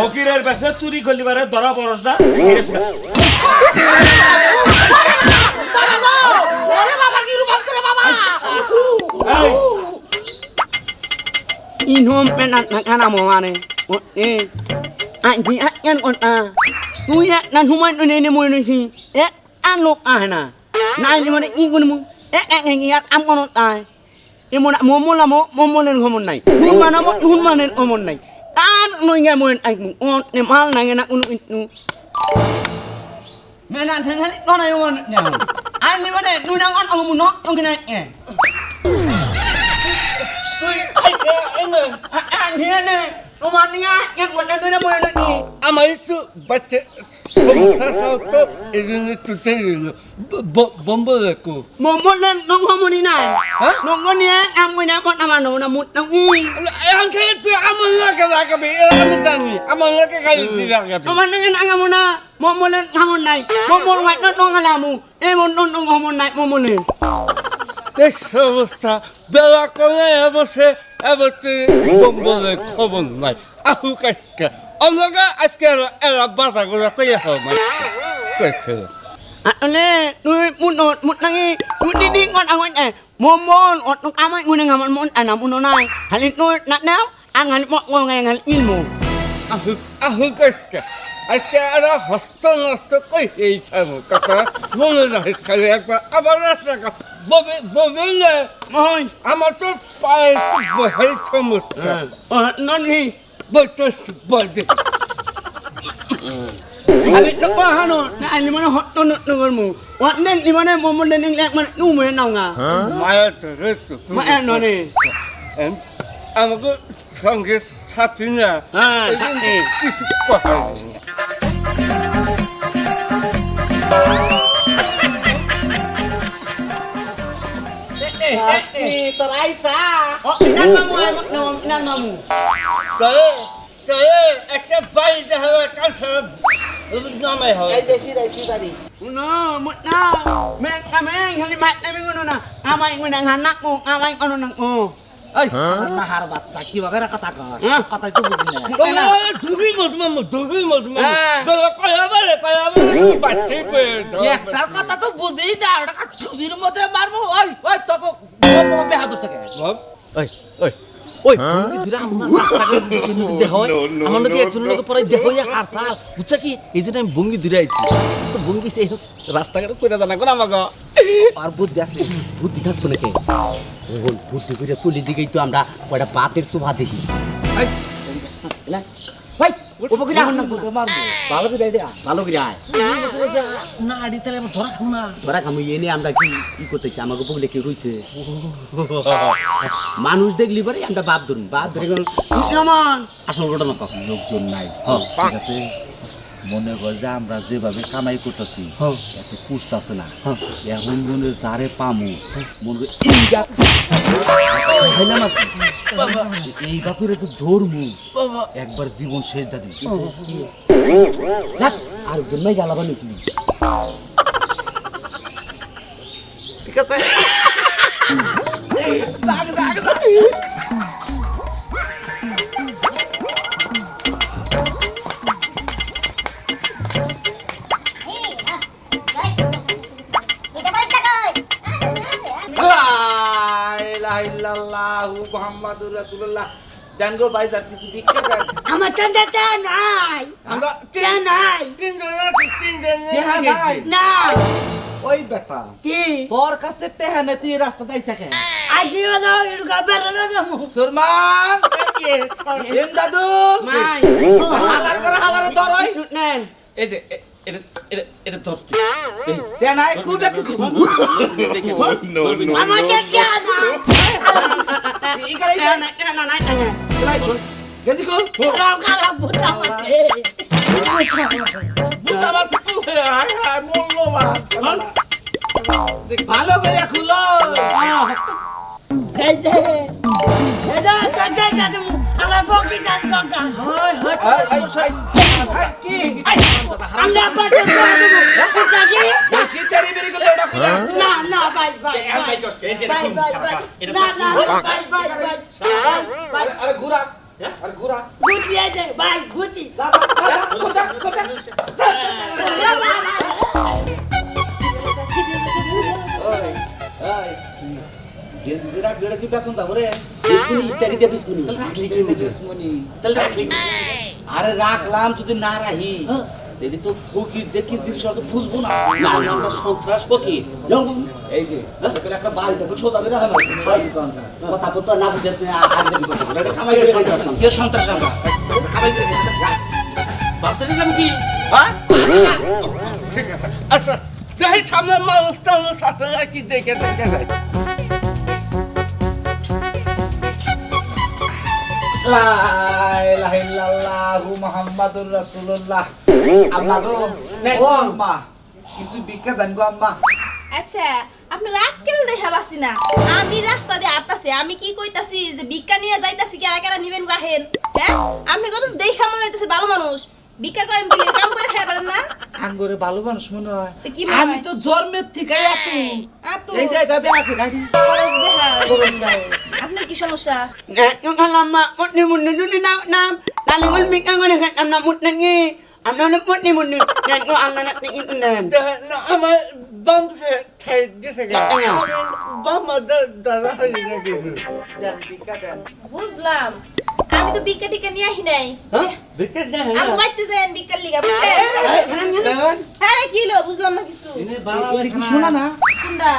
ফকিরের বেশে চুরি করলি বারে দরা বরসটা ইনহম পেনা নাকানা মানে আজি আজ্ঞান কথা তুই এক না হুমান নুনে নে মই নুসি এক নাই মানে ই গুন মু। এক এক এক ইয়াত আম কোন তাই এমন মমলা মমলেন নাই। হুন মানা অমন নাই। Tan mo nga mo ang on nem mal này nga na unu inu. Me nan thang hali no con yo mon ne. anh ni mo ne nu nang on ang mo no ang kana ne. Ui ai ke ene. Ai ne ne. Yang ama itu baca ini yang tani nông không muốn Một một Một nông ám anh Một nông ám anh Một anh ám Môi ama tut pay tut bu her çamurta Ờ nó đi Batas badi Habis tu apa hano? นี่ตัวไรซานั่นมามูนั่นมามูเก๋เก๋เอ็กซ์ไปจะเหรอการเสริน้าไม่เหรอเจฟี่ไอ้ซีบารีน้ามุดน้าแม่งแม่งฮัลิหลแม่งไม่กูน้าอาไม่งูนังหันนักมูอาไม่งูนังงู একটার কথা তো বুঝি না ওটা টুবির মধ্যে মারবো। ওই ওই তোকে কোনো বেহা দছে কে Hop. ওই ওই ওই ভঙ্গি ধরে আমার রাস্তাঘাটে যদি হয় আমার লোকে একজন লোক পরে দেহ আর হার সাল বুঝছা কি? এই জন্য আমি বঙ্গি ধরে আইছি। তো বঙ্গি সেই রাস্তাঘাটে কইরা জানা কোন আমাকে। আর বুদ্ধি আছে বুদ্ধি থাকতো নাকি? বুদ্ধি করে চলে দিকেই তো আমরা কয়টা পাতের শোভা দেখি। ভাই না মারবো ভালো করে আইডিয়া ভালো করে আয় না আড়ি তাহলে আমরা ধরা খাম না ধরা খাব এনে আমরা কি কি করতেছি আমাকে বগলে কি রইছে মানুষ দেখলি পরে আমরা বাপ ধরুন বাপ ধরে কেমন আসল ঘটনা কখন লোকজন নাই। ঠিক আছে মনে কর যে আমরা যেভাবে কামাই করতেছি এত পুষ্ট আছে না। এখন মনে যারে পামু মনে আর কি। এই বাপুরে যে ধরমু একবার জীবন শেষ দাদি দেখ আরেকজন মেয়ে জ্বালাবা নিয়েছিলি ঠিক আছে। যাক যাক রাসূলুল্লাহ দেন গো ভাই স্যার কিছু ভিক্ষা দেন Amat tanda tanai. Anda, Tanai. tinggal, tinggal. টেহা নাই Na. ওই বেটা Ki. তোর কাছে টেহা নেই তুই রাস্তা দাইছা কেন Aji ada kabar ada mu. সুরমান Imdadul Mai. হালার করে হালার ধর ওই Nen. এই যে এ- এটা এটা এটা ধর তে নাই buta mati. বুটা মাছ হায় হায় করে mu. Ala boki dan boka. আই আই সাই কি Anda apa tu mu? Buta ki? বেশি তেরি বেরি করলে ওটা খুলে Na na bye bye. Bye bye bye. Na na bye bye bye. Bye bye. আরে ঘুরা আর ঘোরা গুটি আছে ভাই গুটি কোথা কোথা গেঞ্জি রাখলে এটা কি পেছন যাব রে বিস্কুনি ইস্তারি দে বিস্কুনি রাখলি কি দুশ্মনী তাহলে রাখলি কি? আরে রাখলাম যদি না রাহি এটি তো ফকির যে কি জিনিস তো বুঝব না। না আমরা সন্ত্রাস পকি এই যে তাহলে একটা বাড়ি থাকবে সোজা করে রাখা কথা পত্র না বুঝে গেছে সন্ত্রাস কে সন্ত্রাস আমরা? খামাই গেছে ভাবতে নিলাম কি? ঠিক আছে আচ্ছা। দেখি সামনে মানুষ টানুষ আছে নাকি দেখে দেখে। মুহাম্মাদুর রাসূলুল্লাহ। আম্মা গো ও আম্মা কিছু ভিক্ষা দেন গো আম্মা। আচ্ছা আপনি আক্কেল দেখা পাচ্ছি না। আমি রাস্তা দিয়ে আটতাছি আমি কি কইতাছি যে ভিক্ষা নিয়ে যাইতাছি কেরা কেরা নিবেন গাহেন হ্যাঁ? আপনি কত দেখা মনে হইতেছে ভালো মানুষ। ভিক্ষা করেন কি কাম করে খাই পারেন না? আঙ্গরে ভালো মানুষ মনে হয়। আমি তো জন্মের থেকে এত এই যে ভাবে আগে গাড়ি খরচ দেখা আপনার কি সমস্যা Eh, ni mun ni, nan ko amna na tingin unan. দেখেন, না, আমার বাম সাইড দিছে গা। কেন? আমি বাম দা- দাদা হয়ে বুঝলাম আমি তো বিকে টিকা নিয়ে আহি নাই না আমি বাইতে যাইন ভিক্ষার লিগা বুঝছেন হ্যাঁ রে কি লো বুঝলাম না কিছু কি শোনা না কোনটা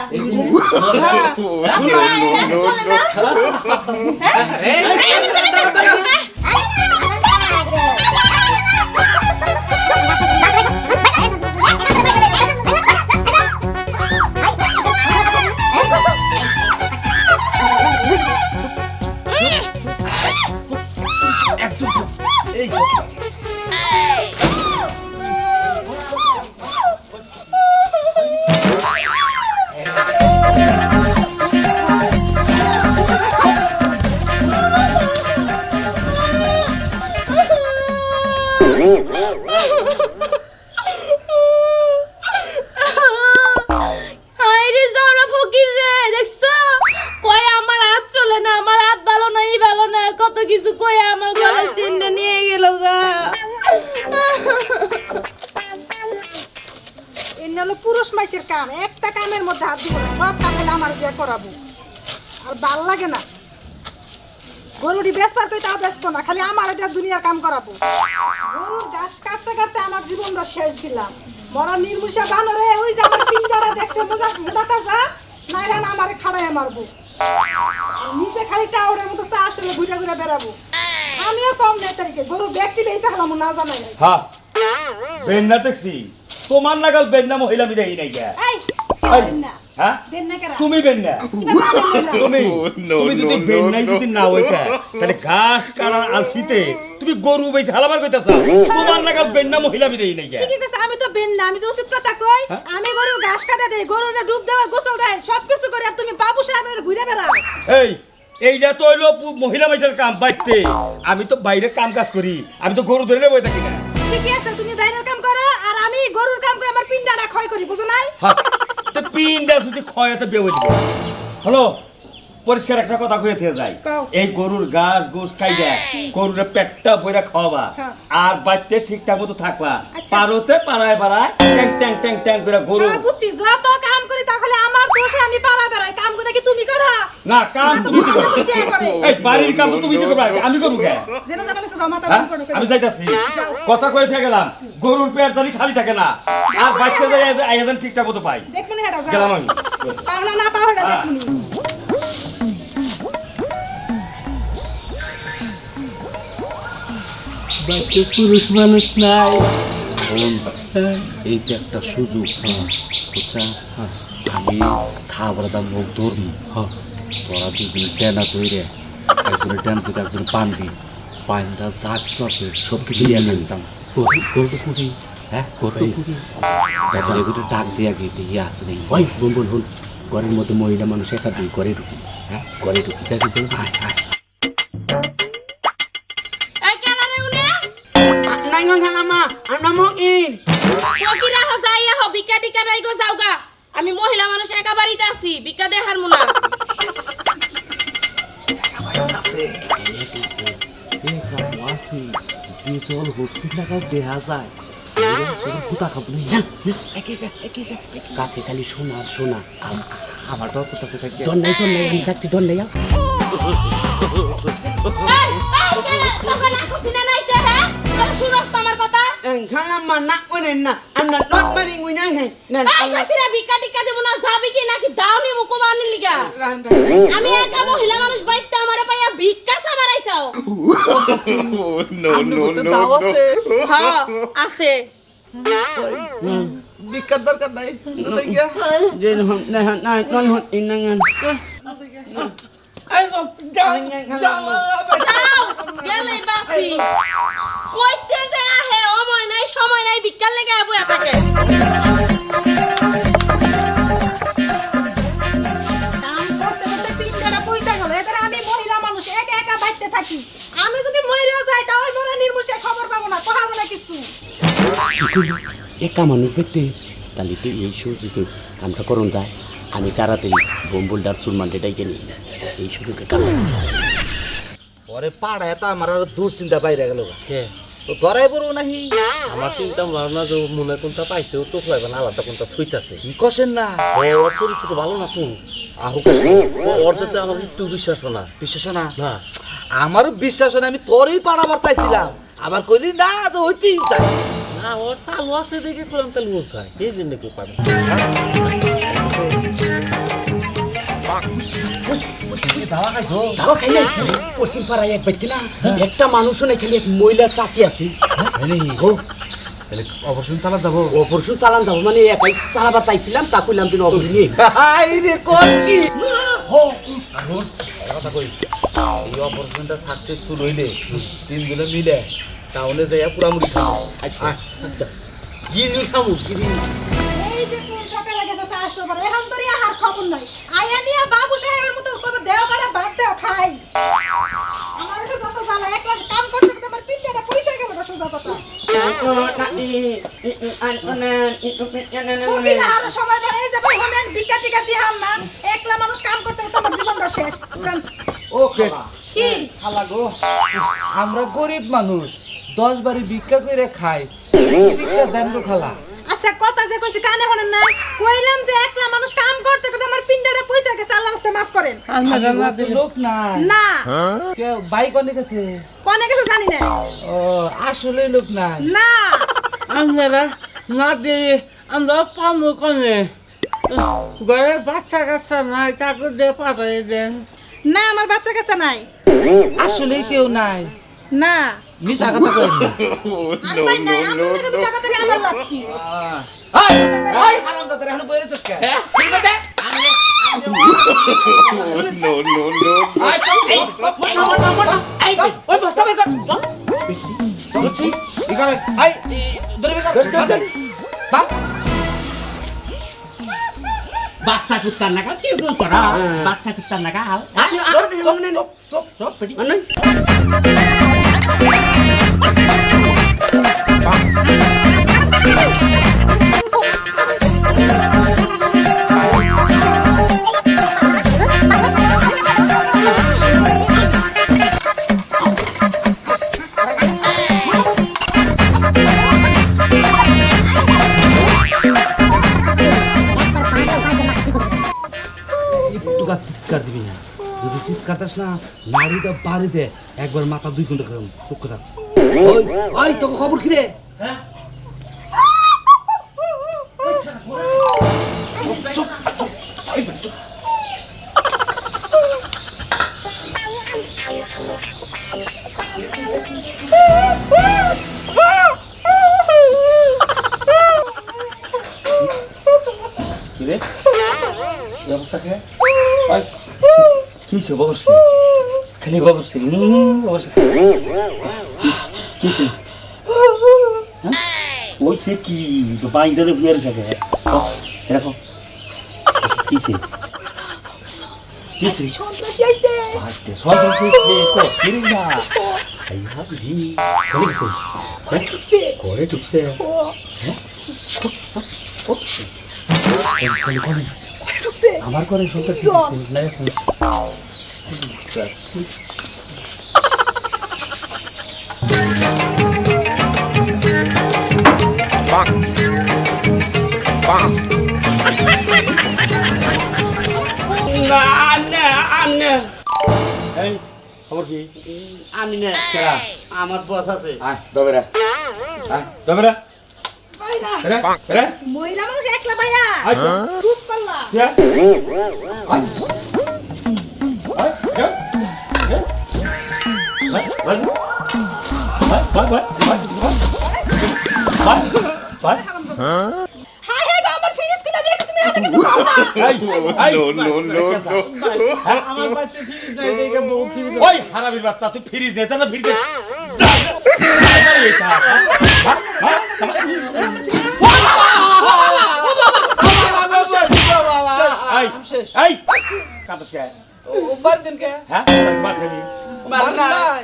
হ্যাঁ হ্যাঁ হাই রে ফকির রে, দেখছ? কয় আমার হাত চলে না, আমার হাত ভালো না, এই ভালো না, কত কিছু কয় আমার গলা চিন্তা নিয়ে গেল গা। এনে হলো পুরুষ মাইসের কাম, একটা কামের মধ্যে হাত কাম হলে করাবো। আর ভালো লাগে না। গরুটি বেচবার কই না, খালি আমার দিয়ে দুনিয়ার কাম করাবো। জীবনটা শেষ দিলাম। মরা নির্মুষা বানরে ওই যে আমার পিঞ্জারা দেখছে মোজা মোটাটা যা নাইরা না আমারে খাড়ায় মারবো। নিচে খালি টাওয়ারের মতো চা আসলে ঘুরে ঘুরে বেড়াবো। আমিও কম নেই তারিখে গরু ব্যক্তি বেঁচে হলাম না জানাই নাই। হ্যাঁ বেন্না দেখছি। তোমার নাগাল বেন্না মহিলা আমি দেখি নাই কে বেন না হ্যাঁ? বেন না কেরা? তুমি বেন্না? তুমি তুমি যদি বেন্নাই যদি না হইতা তাহলে ঘাস কাটার আলসিতে তুমি গরু বেঁচে হালাবার কইতাছ? তোমার নাগাল বেন্না মহিলা আমি দেখি নাই কে ঠিকই কইছে আমি তো বেন না আমি যে উচিত কথা কই আমি গরুর ঘাস কাটা দেই গরুর ডুব দেওয়া গোসল দেয় সব কিছু করে আর তুমি বাবু সাহেবের ঘুরে বেড়াও। এই এইটা তো হইল মহিলা মানুষের কাম বাইতে আমি তো বাইরে কাম কাজ করি আমি তো গরু ধরে বই থাকি না। ঠিকই আছে তুমি বাইরের কাম করো আর আমি গরুর কাম করে আমার পিন্ডাটা ক্ষয় করি বুঝো নাই? হ্যাঁ, পিনটা যদি ক্ষয় হতে বেয়ে দিবে হ্যালো পরিষ্কার একটা কথা কয়ে থেকে যাই। এই গরুর ঘাস গোস খাইবা গরুর পেটটা বইরা খাওয়াবা। হ্যাঁ। আর বাড়িতে ঠিকঠাক মতো থাকবা। আচ্ছা। পারোতে পাড়ায় পাড়ায় ট্যাং ট্যাং ট্যাং ট্যাং করে গরু। হ্যাঁ, বুঝছি। যত কাম করি তাহলে আমার দোষে আমি পাড়া বেড়াই। কাম করে কি তুমি করো? না কাম তুমি করো। এই বাড়ির কাম তুমি তো করবা। আমি করব জেনে যাবেন হ্যাঁ? করো আমি যাইতাছি। কথা থেকে গেলাম। গরুর পেট জানি খালি থাকে না। আর বাচ্চা যাই আয়োজন ঠিকঠাক মতো পাই। দেখবেন হেটা গেলাম আমি। পাও না না পাও হ্যাঁ। পুরুষ মানুষ নাই। এই যে একটা সুযোগ বুঝছা? আমি থাবড়া মুখ ধরবো তোরা দুজনে ডেনা তৈরে একজনে ডেন থেকে একজন পানবি পাইন্দা যা কিছু আছে সব কিছু নিয়ে গেলে যাম। হ্যাঁ ডাক দিয়া গিয়ে দিয়ে আছে নেই ওই বোন বোন ঘরের মধ্যে মহিলা মানুষ একা দিয়ে ঘরে ঢুকি। হ্যাঁ ঘরে ঢুকি। হায় হায় In. ফকিরা হ ভিক্ষা টিকা নাই যাওগা। আমি মহিলা মানুষ একা বাড়িতে আছি ভিক্ষা দেখার এ আছে? যে জল হস্তির নাগাল দেহা যায় ফুটা খাব না কাছে খালি শোনা আর শোনা আমার ডর করতেছে থাকে ডন নাই ডন নাই আমি থাকছি ডন নাই? আমার কথা? Sama nak mana nak anak not mari nguna he nan এই কাছিরা ভিক্ষা টিক্কা দেবো না যাবি কি নাকি দাওনি মুকুমানি লিগা? আমি একা মহিলা মানুষ বাইতে আমারে পাইয়া ভিক্ষা সামারাইছাও দাও আছে। হ্যাঁ আছে। ভিক্ষার দরকার নাই গিয়া। je na na non hot inangan এই বাপ, যাও, যাও, গেলে বাসি কইতে যে নাই সময় নাই ভিক্ষার লেগে বইয়া থাকে। আমি মহিলা মানুষ একা একা বাইতে থাকি। আমি যদি মহিলা যাই তাও মনে নির্মুষে খবর পাবো না পাবো না কিছু। এ কামানু পেতে তাহলে তো এই সুযোগে কামটা করুন যায় আমি তাড়াতাড়ি বোম্বুলদার সুলমানটে ডাইকে নিই। এই সুযোগে কাম পরে পাড়ায় তো আমার আর দুশ্চিন্তা বাইরে গেল। কে? তো ধরাই পড়ব নাহি। আমার চিন্তা ভাবনা যে মনে কোনটা পাইছে ও তো পাইবে না আলাদা কোনটা থইতাছে। কি কষেন না? ও ওর চরিত্র তো ভালো না তো। আহুক ওর তো আমার একটু বিশ্বাস না। বিশ্বাস না? না। আমারও বিশ্বাস না, আমি তোরই পাড়াবার চাইছিলাম। আবার কইলি না তো হইতেই চাই না ওর চালু আছে দেখে করলাম তাহলে ও চায়। এই জন্য কেউ পাবে দাওয়া খাইছো? দাও খাই নাই? পশ্চিম পাড়ায় এক ব্যক্তি না একটা মানুষও নাই খালি এক মহিলা চাচি আছে। তাহলে অপারেশন চালা যাব? অপারেশন চালান যাব মানে একাই চালাবার চাইছিলাম তা কইলাম তুমি অপারেশন রে কোন কি? আগুন কথা কই। এই অপারেশনটা সাকসেসফুল হইলে তিন দিনে মিলে টাউনে যাইয়া পুরামুড়ি খাও আচ্ছা। গিরি খামু? গিরি এই যে কোন সকালে গেছে চারশো পরে। এখন তোর আর খবর নাই। আয়া নিয়ে বাবু সাহেবের মতো কবে দেও কাটা ভাত দেও খাই। আমার কাছে যত ভালো একলা কাম করতে করতে আমার পিন্ডাটা পয়সা গেল না সোজা কথা আর সময় পরে এই যে ভাই হলেন ভিক্ষা টিকা না একলা মানুষ কাম করতে করতে আমার জীবনটা শেষ। ওকে। কি? খালা গো আমরা গরিব মানুষ দশ বারি ভিক্ষা করে খাই ভিক্ষা দেন গো খালা। আচ্ছা কথা যে কইছি কানে হলেন না কইলাম যে একলা মানুষ কাম করতে করতে আমার পিন্ডাটা পয়সা গেছে আল্লাহ রাস্তায় মাফ করেন। লোক নাই। না। কেউ বাইক অনেক আছে কোনে গেছে জানি না। ও আসলে লোক নাই। না। আপনারা না দিয়ে আমরা পামু কনে। ঘরে বাচ্চা কাচ্চা নাই তাকে দিয়ে পাঠাই দেন। না আমার বাচ্চা কাচ্চা নাই। আসলে কেউ নাই। না। মিশা কথা কই না আমার থেকে বিছা কথা কি আমার লাভ কি এই এই হারাম দাদা এখন বইরে চক্কা ওই বস্তা বের কর ই করে এই ধরে বেকার বাপ বাচ্চা কুত্তার নাগাল কেউ কেউ করা বাচ্চা কুত্তার নাগাল চুপ চুপ চুপ একটু দাস না, নারীটা বাড়িতে একবার মাথা দুই ঘণ্টা করে চোখ কথা ওই তোকে খবর কি রে? কি কি সে বগস খালি বগস বগস কি সে ওই সে কি? তো বাইন্দরে বিয়ার থাকে এরকম কি সে কি সে সন্ত্রাসী আইছে। আতে সন্ত্রাস কইছে কো কিরি না। আই হাব দি করে গেছে করে ঢুকছে। আমার করে সন্ত্রাস না আমি না আমার বস আছে আয় দবেরা ভাইয়া বাচ্চা তুই ফ্রিজ দে না ফ্রিজ দে এই কাটস কে বারদিন কে হ্যাঁ মার খাবি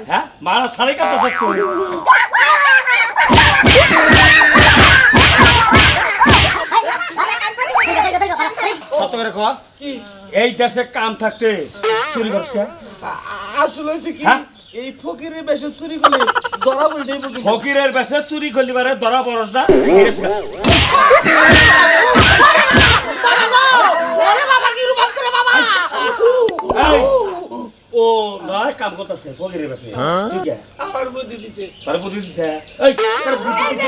হ্যাঁ? মারা সাড়ে তুই কত করে কর কি? এই দেশে কাম থাকতে চুরি করস কে? আ- আসলে হয়েছে কি? হ্যাঁ? এই ফকিরের বেশে চুরি করলে ধরা পড়ে ফকিরের বেশে চুরি করলি পারে ধরা পড়স না কে? এই, ও নয় কাম করতেছে ফকিরের বেশে ঠিক আছে? আমার বুদ্ধি দিতে তার বুদ্ধি দিছে এই তার বুদ্ধি দিছে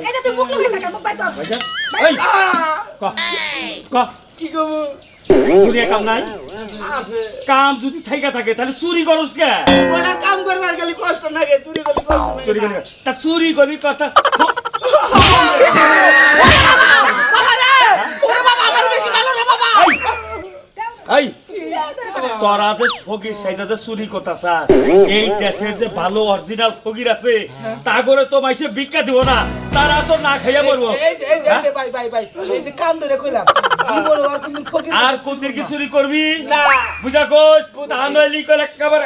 এটা- তুই মুখ লুকাইছ কেন মুখ বাইর কর। এই ক ক। কি করব? দুনিয়া কাম নাই? আছে। কাম যদি থাইকা থাকে তাহলে চুরি করস কে? ওটা কাম করবার গেলে কষ্ট লাগে চুরি করলে কষ্ট লাগে। চুরি করবি তা চুরি করবি কথা এই তোরা যে ফকির সাইদাতে চুরি কথা এই দেশের যে ভালো অরিজিনাল ফকির আছে তা করে তো মাইসে ভিক্ষা দিব না তারা তো না খাইয়া বলব এই যে এই যে ভাই ভাই ভাই এই যে কান ধরে কইলাম আর কোন ফকির দিন কি চুরি করবি? না। বুঝা কোষ তা নইলি কইলে একেবারে